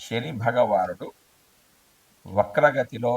శని భగవానుడు వక్రగతిలో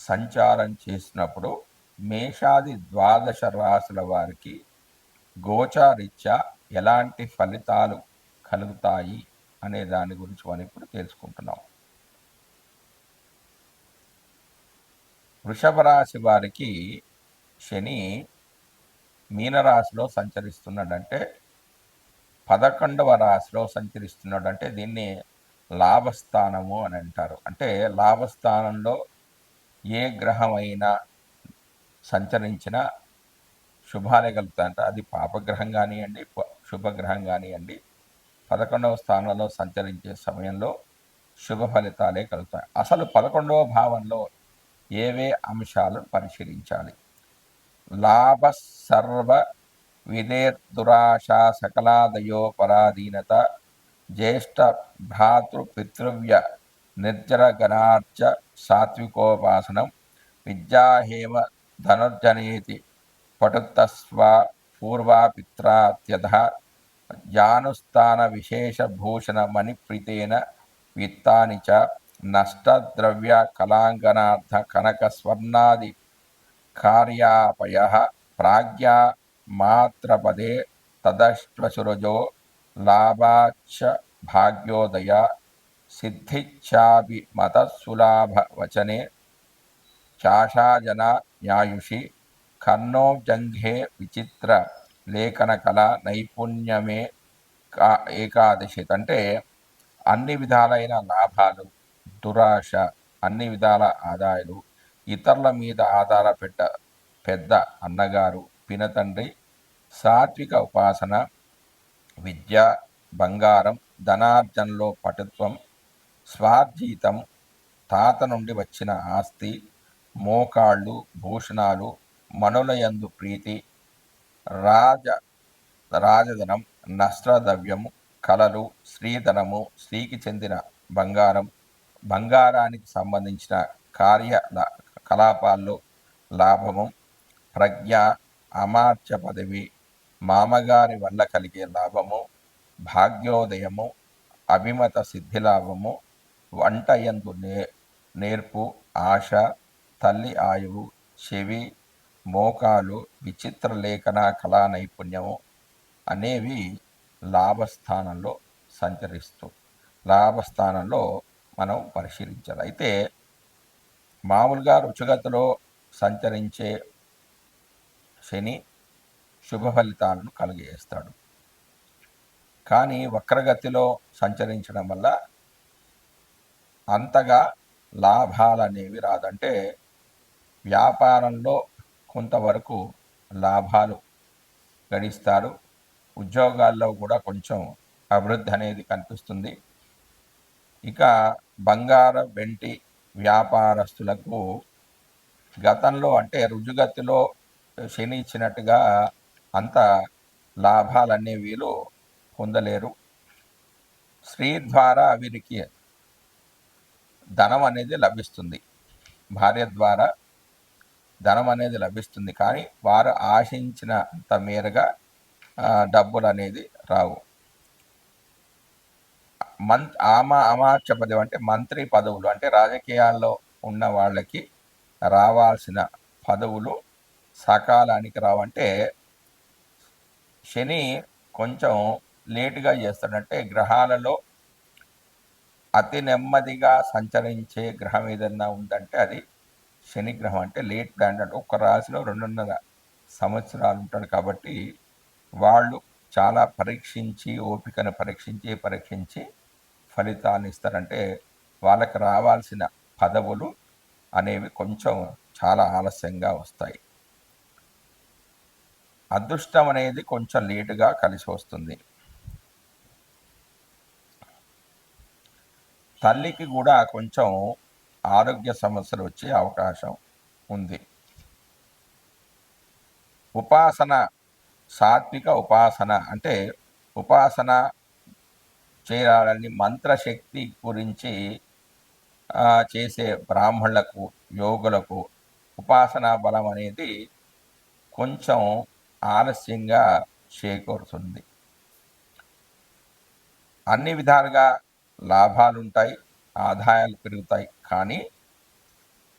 సంచారం చేసినప్పుడు మేషాది ద్వాదశ రాశుల వారికి గోచారిత్యా ఎలాంటి ఫలితాలు కలుగుతాయి అనే దాని గురించి మనం ఇప్పుడు తెలుసుకుంటున్నాం. వృషభ రాశి వారికి శని మీనరాశిలో సంచరిస్తున్నాడంటే పదకొండవ రాశిలో సంచరిస్తున్నాడంటే దీన్ని లాభస్థానము అని అంటారు. అంటే లాభస్థానంలో ఏ గ్రహం అయినా సంచరించినా శుభాలే కలుగుతాయంట అది పాపగ్రహం కానివ్వండి ప- శుభగ్రహం కానివ్వండి పదకొండవ స్థానంలో సంచరించే సమయంలో శుభ ఫలితాలే కలుగుతాయి. అసలు పదకొండవ భావంలో ఏవే అంశాలను పరిశీలించాలి? లాభ సర్వ విదేర్దురాశా సకలాదయో పరాధీనత జ్యేష్ఠ భ్రాతృ పితృవ్య నిర్జర గణార్చ సాత్వికోపాసనం విద్యాహేమ ధనుర్జనేతి పటుతస్వ పూర్వాపిత్రాత్యధ జానుస్థాన విశేషభూషణ మణిప్రీతేన విత్తాని చ నష్టద్రవ్య కళాంగనార్థ కనక స్వర్ణాది కార్యాపయ ప్రాజ్ఞా మాత్రపదే తదశ్వసురజో లాభాచ్చ భాగ్యోదయ సిద్ధిచ్చాపి మతసులాభ వచనే చాషాజన న్యాయుషి కర్ణోజంఘే విచిత్ర లేఖన కళ నైపుణ్యమే కా ఏకాదశి. అంటే అన్ని విధాలైన లాభాలు దురాశ అన్ని విధాల ఆదాయాలు ఇతరుల మీద ఆధారపెట్ట పెద్ద అన్నగారు పినతండ్రి సాత్విక ఉపాసన విద్య బంగారం ధనార్జనలో పటుత్వం స్వార్జీతం తాత నుండి వచ్చిన ఆస్తి మోకాళ్ళు భూషణాలు మనులయందు ప్రీతి రాజ రాజధనం నష్టద్రవ్యము కళలు స్త్రీధనము స్త్రీకి చెందిన బంగారం బంగారానికి సంబంధించిన కార్య కలాపాల్లో లాభము ప్రజ్ఞ అమాత్య పదవి మామగారి వల్ల కలిగే లాభము భాగ్యోదయము అభిమత సిద్ధి లాభము వంట యందు నే నేర్పు ఆశ తల్లి ఆయువు చెవి మోకాలు విచిత్ర లేఖన కళా నైపుణ్యము అనేవి లాభస్థానంలో సంచరిస్తూ లాభస్థానంలో మనం పరిశీలించాలి. అయితే మామూలుగా రుచిగతలో సంచరించే శని శుభ ఫలితాలను కలిగేస్తాడు కానీ వక్రగతిలో సంచరించడం వల్ల అంతగా లాభాలు అనేవి రాదంటే వ్యాపారంలో కొంతవరకు లాభాలు గడిస్తారు. ఉద్యోగాల్లో కూడా కొంచెం అభివృద్ధి అనేది కనిపిస్తుంది. ఇక బంగారం వెంటి వ్యాపారస్తులకు గతంలో అంటే రుజుగతిలో శని ఇచ్చినట్టుగా అంత లాభాలనే వీళ్ళు పొందలేరు. స్త్రీ ద్వారా వీరికి ధనం అనేది లభిస్తుంది. భార్య ద్వారా ధనం అనేది లభిస్తుంది. కానీ వారు ఆశించినంత మేరగా డబ్బులు అనేది రావు. మంత్ ఆమా అమాత్య పదవి అంటే మంత్రి పదవులు అంటే రాజకీయాల్లో ఉన్న వాళ్ళకి రావాల్సిన పదవులు సకాలానికి రావంటే శని కొంచెం లేటుగా చేస్తాడంటే గ్రహాలలో అతి నెమ్మదిగా సంచరించే గ్రహం ఏదన్నా ఉందంటే అది శని గ్రహం. అంటే లేట్ బ్రాండ్ అంటే ఒక్క రాశిలో రెండున్నర సంవత్సరాలు ఉంటాడు కాబట్టి వాళ్ళు చాలా పరీక్షించి ఓపికను పరీక్షించి పరీక్షించి ఫలితాన్ని ఇస్తారంటే వాళ్ళకి రావాల్సిన పదవులు అనేవి కొంచెం చాలా ఆలస్యంగా వస్తాయి. అదృష్టం అనేది కొంచెం లేటుగా కలిసి వస్తుంది. తల్లికి కూడా కొంచెం ఆరోగ్య సమస్యలు వచ్చే అవకాశం ఉంది. ఉపాసన సాత్విక ఉపాసన అంటే ఉపాసన చేయాలని మంత్రశక్తి గురించి చేసే బ్రాహ్మణులకు యోగులకు ఉపాసనా బలం అనేది కొంచెం ఆలస్యంగా చేకూరుతుంది. అన్ని విధాలుగా లాభాలు ఉంటాయి ఆదాయాలు పెరుగుతాయి. కానీ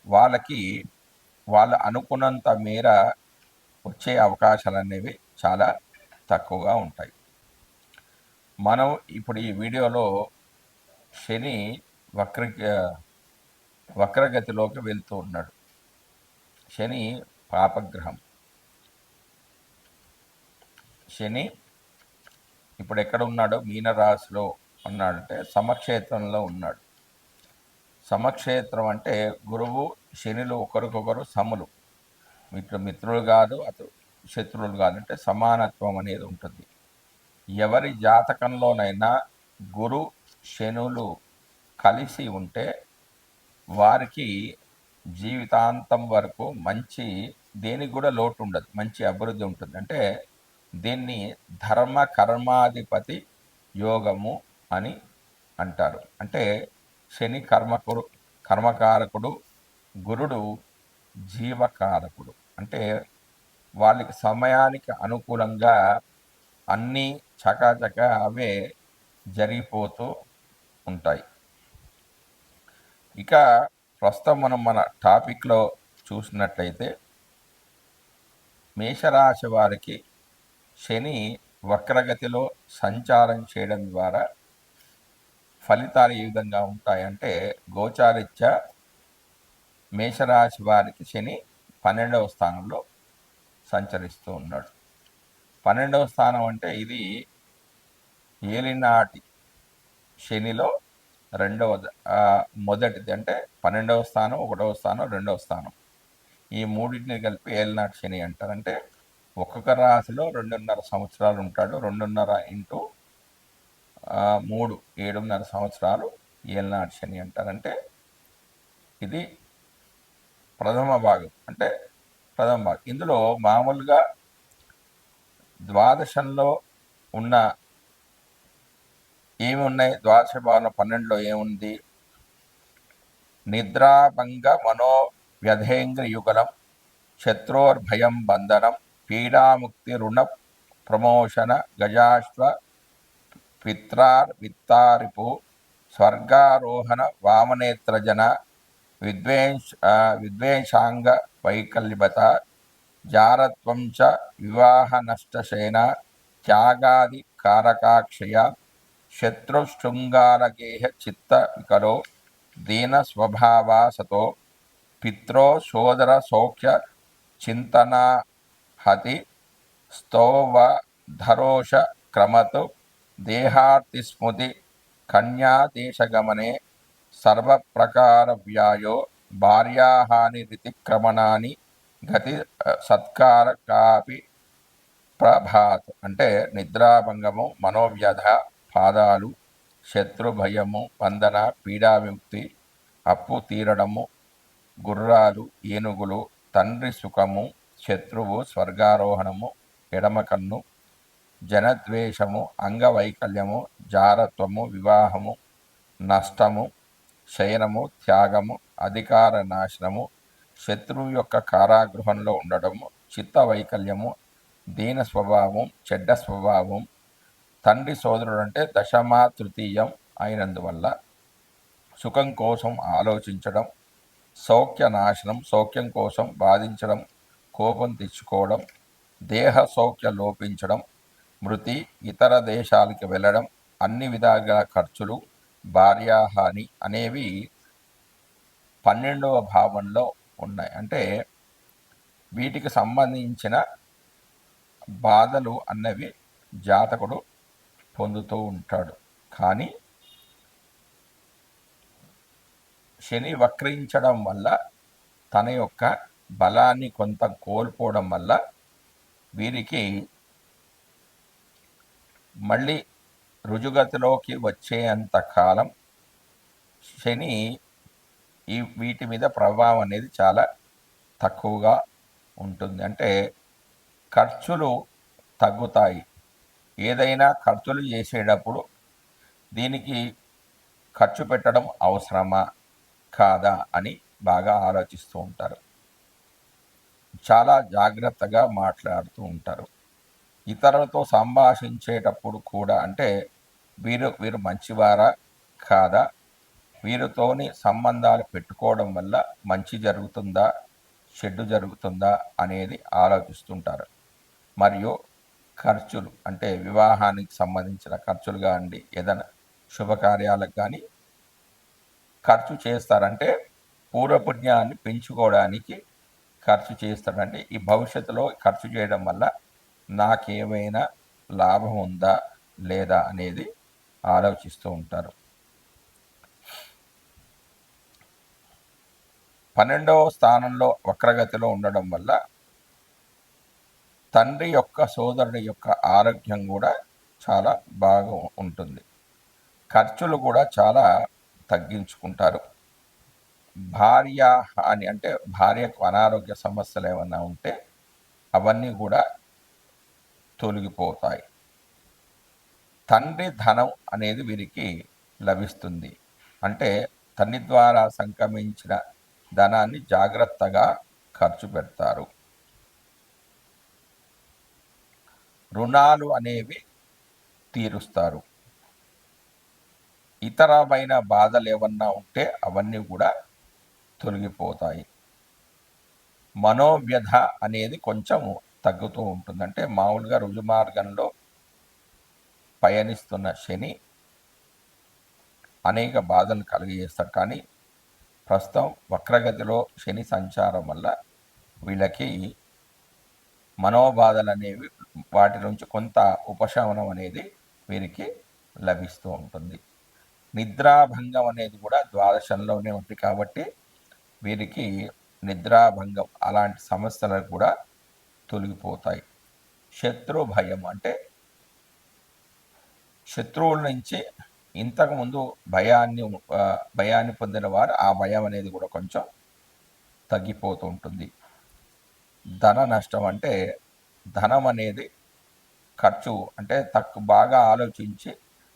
వాళ్ళకి వాళ్ళు అనుకున్నంత మేర వచ్చే అవకాశాలు అనేవి చాలా తక్కువగా ఉంటాయి. మనం ఇప్పుడు ఈ వీడియోలో శని వక్ర వక్రగతిలోకి వెళ్తూ ఉన్నాడు. శని పాపగ్రహం. శని ఇప్పుడు ఎక్కడ ఉన్నాడో మీనరాశిలో ఉన్నాడంటే సమక్షేత్రంలో ఉన్నాడు. సమక్షేత్రం అంటే గురువు శనిలు ఒకరికొకరు సములు. మిత్రు మిత్రులు కాదు అతడు శత్రువులు కాదు అంటే సమానత్వం అనేది ఉంటుంది. ఎవరి జాతకంలోనైనా గురు శనులు కలిసి ఉంటే వారికి జీవితాంతం వరకు మంచి దేనికి కూడా లోటు ఉండదు. మంచి అభివృద్ధి ఉంటుంది. అంటే దీన్ని ధర్మ కర్మాధిపతి యోగము అని అంటారు. అంటే శని కర్మకుడు కర్మకారకుడు గురుడు జీవకారకుడు. అంటే వాళ్ళకి సమయానికి అనుకూలంగా అన్నీ చకాచక అవే జరిగిపోతూ ఉంటాయి. ఇక ప్రస్తుతం మనం మన టాపిక్లో చూసినట్లయితే మేషరాశి వారికి శని వక్రగతిలో సంచారం చేయడం ద్వారా ఫలితాలు ఏ విధంగా ఉంటాయంటే గోచారిత్య మేషరాశి వారికి శని పన్నెండవ స్థానంలో సంచరిస్తూ ఉన్నాడు. పన్నెండవ స్థానం అంటే ఇది ఏలినాటి శనిలో రెండవ మొదటిది అంటే పన్నెండవ స్థానం ఒకటవ స్థానం రెండవ స్థానం. ఈ మూడింటిని కలిపి ఏలినాటి శని అంటారు. అంటే ఒక్కొక్క రాశిలో రెండున్నర సంవత్సరాలు ఉంటాడు. రెండున్నర ఇంటూ మూడు ఏడున్నర సంవత్సరాలు ఏలనాటి శని అంటారంటే ఇది ప్రథమ భాగం. అంటే ప్రథమ భాగం. ఇందులో మామూలుగా ద్వాదశంలో ఉన్న ఏమి ఉన్నాయి ద్వాదశ భావన పన్నెండులో ఏముంది? నిద్రాభంగ మనో వ్యధేంద్ర యుగలం శత్రోర్భయం బంధనం పీడాముక్తి రుణ ప్రమోషన గజాశ్వ పిత్రార్ విత్తారిపు స్వర్గారోహణ వామనేత్రజన విద్వేష విద్వేషాంగ వైకల్యత జారత్వం చ వివాహ నష్టశేన త్యాగాది కారకాక్షయ శత్రుశృంగారగేహ చిత్త వికరో దీన స్వభావాసతో పిత్రో సోదర సౌఖ్య చింతనా హతి స్తోవ ధరోష క్రమతు దేహార్తి స్మృతి కన్యాదేశగమనే సర్వప్రకార వ్యాయో భార్యాహాని రితిక్రమణాన్ని గతి సత్కార కాపి ప్రభాత్. అంటే నిద్రాభంగము మనోవ్యధ పాదాలు శత్రు భయము వందన పీడా విముక్తి అప్పు తీరడము గుర్రాలు ఏనుగులు తండ్రి సుఖము శత్రువు స్వర్గారోహణము ఎడమ కన్ను జనద్వేషము అంగవైకల్యము జారత్వము వివాహము నష్టము శయనము త్యాగము అధికార నాశనము శత్రువు యొక్క కారాగృహంలో ఉండడము చిత్త వైకల్యము దీన స్వభావం చెడ్డ స్వభావం తండ్రి సోదరుడు అంటే దశమా తృతీయం అయినందువల్ల సుఖం కోసం ఆలోచించడం సౌఖ్య నాశనం సౌఖ్యం కోసం బాధించడం కోపం తెచ్చుకోవడం దేహ సౌఖ్య లోపించడం మృతి ఇతర దేశాలకి వెళ్ళడం అన్ని విధాల ఖర్చులు భార్యాహాని అనేవి పన్నెండవ భావంలో ఉన్నాయి. అంటే వీటికి సంబంధించిన బాధలు అన్నవి జాతకుడు పొందుతూ ఉంటాడు. కానీ శని వక్రించడం వల్ల తన యొక్క బలాన్ని కొంత కోల్పోవడం వల్ల వీరికి మళ్ళీ రుజుగతిలోకి వచ్చేంత కాలం శని ఈ వీటి మీద ప్రభావం అనేది చాలా తక్కువగా ఉంటుంది. అంటే ఖర్చులు తగ్గుతాయి. ఏదైనా ఖర్చులు చేసేటప్పుడు దీనికి ఖర్చు పెట్టడం అవసరమా? కాదా? అని బాగా ఆలోచిస్తూ ఉంటారు. చాలా జాగ్రత్తగా మాట్లాడుతూ ఉంటారు. ఇతరులతో సంభాషించేటప్పుడు కూడా అంటే వీరు వీరు మంచివారా కాదా? వీరితోని సంబంధాలు పెట్టుకోవడం వల్ల మంచి జరుగుతుందా? చెడ్డు జరుగుతుందా? అనేది ఆలోచిస్తుంటారు. మరియు ఖర్చులు అంటే వివాహానికి సంబంధించిన ఖర్చులు కానివ్వండి ఏదైనా శుభకార్యాలకు కానీ ఖర్చు చేస్తారంటే పూర్వపుణ్యాన్ని పెంచుకోవడానికి ఖర్చు చేస్తాడంటే ఈ భవిష్యత్తులో ఖర్చు చేయడం వల్ల నాకేమైనా లాభం ఉందా లేదా అనేది ఆలోచిస్తూ ఉంటారు. పన్నెండవ స్థానంలో వక్రగతిలో ఉండడం వల్ల తండ్రి యొక్క సోదరుడి యొక్క ఆరోగ్యం కూడా చాలా బాగా ఉంటుంది. ఖర్చులు కూడా చాలా తగ్గించుకుంటారు. భార్య హాని అంటే భార్యకు అనారోగ్య సమస్యలు ఏమైనా ఉంటే అవన్నీ కూడా తొలగిపోతాయి. తండ్రి ధనం అనేది వీరికి లభిస్తుంది. అంటే తండ్రి ద్వారా సంక్రమించిన ధనాన్ని జాగ్రత్తగా ఖర్చు పెడతారు. రుణాలు అనేవి తీరుస్తారు. ఇతరమైన బాధలు ఏమన్నా ఉంటే అవన్నీ కూడా తొలగిపోతాయి. మనోవ్యధ అనేది కొంచెం తగ్గుతూ ఉంటుంది. అంటే మామూలుగా రుజుమార్గంలో పయనిస్తున్న శని అనేక బాధలు కలిగజేస్తాడు. కానీ ప్రస్తుతం వక్రగతిలో శని సంచారం వల్ల వీళ్ళకి మనోబాధలు అనేవి వాటి నుంచి కొంత ఉపశమనం అనేది వీరికి లభిస్తూ ఉంటుంది. నిద్రాభంగం అనేది కూడా ద్వాదశంలోనే ఉంది కాబట్టి వీరికి నిద్రాభంగం అలాంటి సమస్యలు కూడా తొలగిపోతాయి. శత్రు భయం అంటే శత్రువుల నుంచి ఇంతకుముందు భయాన్ని భయాన్ని పొందిన వారు ఆ భయం అనేది కూడా కొంచెం తగ్గిపోతూ ఉంటుంది. ధన నష్టం అంటే ధనం అనేది ఖర్చు అంటే తక్కువ బాగా ఆలోచించి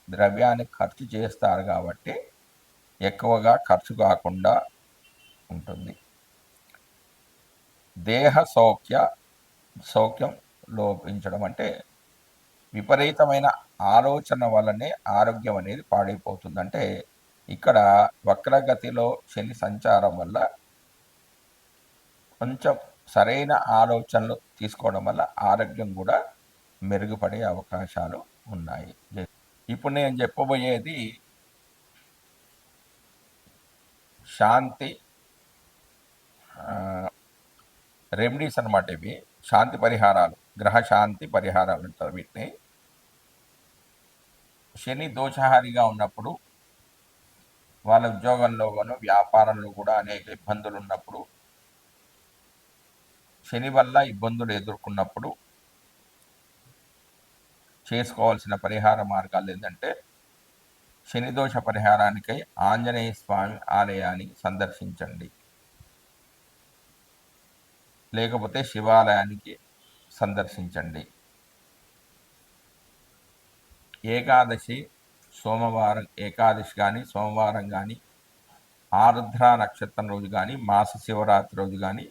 ద్రవ్యాన్ని ఖర్చు చేస్తారు కాబట్టి ఎక్కువగా ఖర్చు కాకుండా ఉంటుంది. దేహ సౌఖ్య సౌఖ్యం లోపించడం అంటే విపరీతమైన ఆలోచన వల్లనే ఆరోగ్యం అనేది పాడైపోతుంది అంటే ఇక్కడ వక్రగతిలో శని సంచారం వల్ల కొంచెం సరైన ఆలోచనలు తీసుకోవడం వల్ల ఆరోగ్యం కూడా మెరుగుపడే అవకాశాలు ఉన్నాయి. ఇప్పుడు నేను చెప్పబోయేది శాంతి రెమెడీస్ అనమాట ఇవి. శాంతి పరిహారాలు గ్రహ శాంతి పరిహారాలు అంటారు వీటిని. శని దోషహారిగా ఉన్నప్పుడు వాళ్ళ ఉద్యోగంలో వ్యాపారంలో కూడా అనేక ఇబ్బందులు ఉన్నప్పుడు శని వల్ల ఇబ్బందులు ఎదుర్కొన్నప్పుడు చేసుకోవాల్సిన పరిహార మార్గాలు ఏంటంటే శని దోష పరిహారానికై ఆంజనేయ స్వామి ఆలయాన్ని సందర్శించండి. లేకపోతే శివాలయానికి సందర్శించండి. ఏకాదశి సోమవారం ఏకాదశి కానీ సోమవారం కానీ ఆరుద్ర నక్షత్రం రోజు కానీ మాస శివరాత్రి రోజు కానీ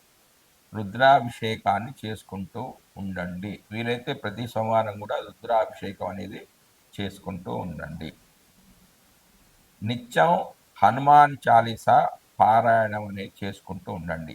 రుద్రాభిషేకాన్ని చేసుకుంటూ ఉండండి. వీలైతే ప్రతి సోమవారం కూడా రుద్రాభిషేకం అనేది చేసుకుంటూ ఉండండి. నిత్యం హనుమాన్ చాలీసా పారాయణం అనేది చేసుకుంటూ ఉండండి.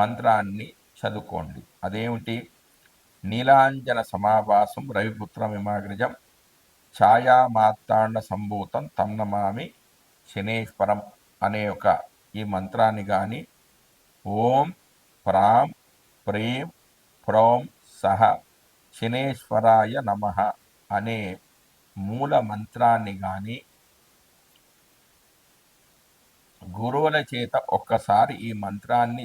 మంత్రాన్ని చదువుకోండి. అదేమిటి? నీలాంజన సమావాసం రవిపుత్ర రవిపుత్రమిమాగ్రజం ఛాయామాత్తాండ సంభూతం తన్నమామి శనేశ్వరం అనే ఒక ఈ మంత్రాన్ని కానీ ఓం ప్రాం ప్రేం ప్రోం సహ శనేశ్వరాయ నమ అనే మూల మంత్రాన్ని కానీ గురువుల చేత ఒక్కసారి ఈ మంత్రాన్ని